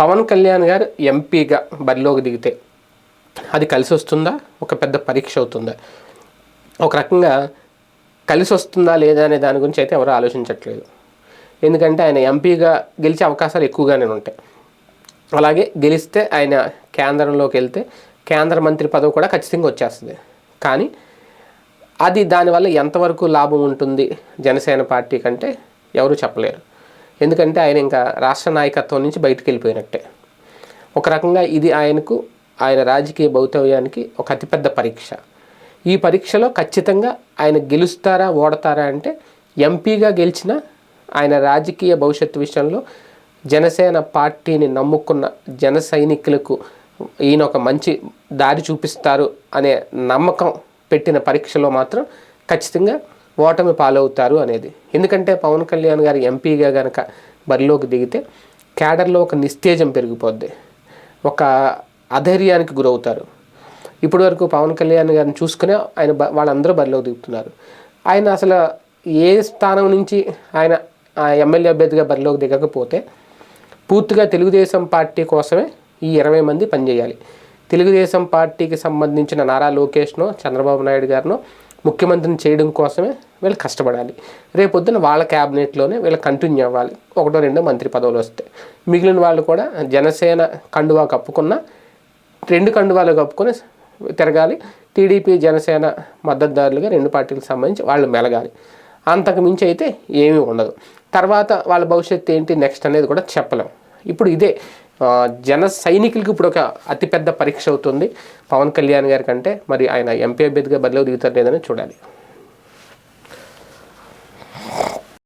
పవన్ కళ్యాణ్ గారు ఎంపీగా బరిలోకి దిగితే అది కలిసి వస్తుందా? ఒక పెద్ద పరీక్ష అవుతుందా? ఒక రకంగా కలిసి వస్తుందా లేదా అనే దాని గురించి అయితే ఎవరు ఆలోచించట్లేదు. ఎందుకంటే ఆయన ఎంపీగా గెలిచే అవకాశాలు ఎక్కువగానే ఉంటాయి. అలాగే గెలిస్తే ఆయన కేంద్రంలోకి వెళ్తే కేంద్ర మంత్రి పదవి కూడా ఖచ్చితంగా వచ్చేస్తుంది. కానీ అది దానివల్ల ఎంతవరకు లాభం ఉంటుంది? జనసేన పార్టీ కంటే ఎవరు చెప్పలేరు. ఎందుకంటే ఆయన ఇంకా రాష్ట్ర నాయకత్వం నుంచి బయటకు వెళ్ళిపోయినట్టే. ఒక రకంగా ఇది ఆయనకు ఆయన రాజకీయ భౌతవ్యానికి ఒక అతిపెద్ద పరీక్ష. ఈ పరీక్షలో ఖచ్చితంగా ఆయన గెలుస్తారా ఓడతారా అంటే ఎంపీగా గెలిచిన ఆయన రాజకీయ భవిష్యత్తు విషయంలో జనసేన పార్టీని నమ్ముకున్న జన సైనికులకు ఈయన ఒక మంచి దారి చూపిస్తారు అనే నమ్మకం పెట్టిన పరీక్షలో మాత్రం ఖచ్చితంగా ఓటమి పాలవుతారు అనేది. ఎందుకంటే పవన్ కళ్యాణ్ గారు ఎంపీగా కనుక బరిలోకి దిగితే క్యాడర్లో ఒక నిస్తేజం పెరిగిపోద్ది. ఒక అధైర్యానికి గురవుతారు. ఇప్పటి వరకు పవన్ కళ్యాణ్ గారిని చూసుకునే ఆయన బ- వాళ్ళందరూ బరిలోకి దిగుతున్నారు. ఆయన అసలు ఏ స్థానం నుంచి ఆయన ఆ ఎమ్మెల్యే అభ్యర్థిగా బరిలోకి దిగకపోతే పూర్తిగా తెలుగుదేశం పార్టీ కోసమే ఈ ఇరవై మంది పనిచేయాలి. తెలుగుదేశం పార్టీకి సంబంధించిన నారా లోకేష్నో చంద్రబాబు నాయుడు గారినో ముఖ్యమంత్రిని చేయడం కోసమే వీళ్ళు కష్టపడాలి. రేపొద్దున వాళ్ళ క్యాబినెట్లోనే వీళ్ళు కంటిన్యూ అవ్వాలి. ఒకటో రెండో మంత్రి పదవులు వస్తాయి మిగిలిన వాళ్ళు కూడా జనసేన కండువా కప్పుకున్న రెండు కండువాలు కప్పుకొని తిరగాలి. టీడీపీ జనసేన మద్దతుదారులుగా రెండు పార్టీలకు సంబంధించి వాళ్ళు మెలగాలి. అంతకు మించి అయితే ఏమీ ఉండదు. తర్వాత వాళ్ళ భవిష్యత్తు ఏంటి నెక్స్ట్ అనేది కూడా చెప్పలేం. ఇప్పుడు ఇదే జన సైనికులకి ఇప్పుడు ఒక అతిపెద్ద పరీక్ష అవుతుంది. పవన్ కళ్యాణ్ గారి కంటే మరి ఆయన ఎంపీ అభ్యర్థిగా బరిలో దిగుతారు లేదని చూడాలి.